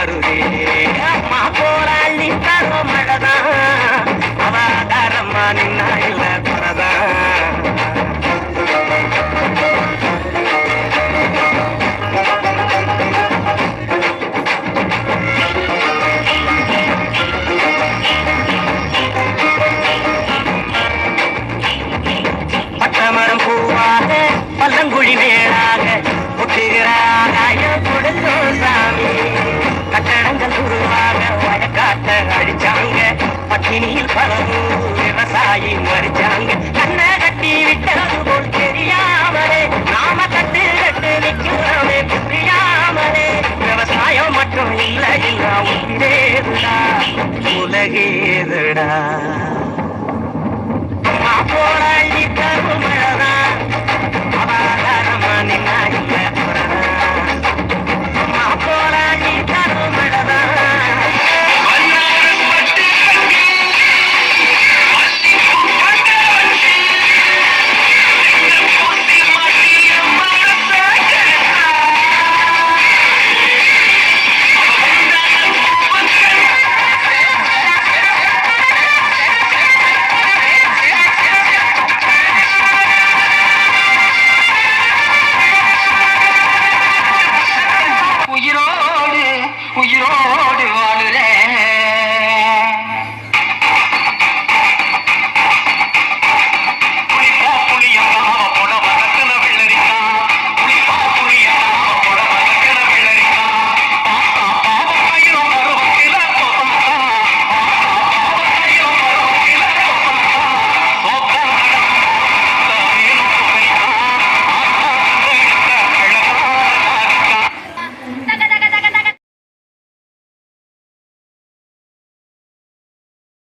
ஆடுதே அம்மா போராளி தரோ மழதான் அவாதாரம்மா நின்னா இல்ல குறதான் பட்டமரம் பூவாக பல்லங்குழி மேலாக முட்டுகிறாராய கொடுத்தோ சாமி. கட்டடங்கள் உருவாக வழக்காட்ட அழிச்சாங்க பட்டினியில் பலரும் விவசாயி மறிச்சாங்க கண்ணை கட்டி விட்டது போல் தெரியாமலே நாம கட்டு கட்டு நிற்கிறோமே புரியாமலே. விவசாயம் மட்டும் இல்லை இல்லை உயிரேதுடா உலகேதுடா. ஓடி வாழுறே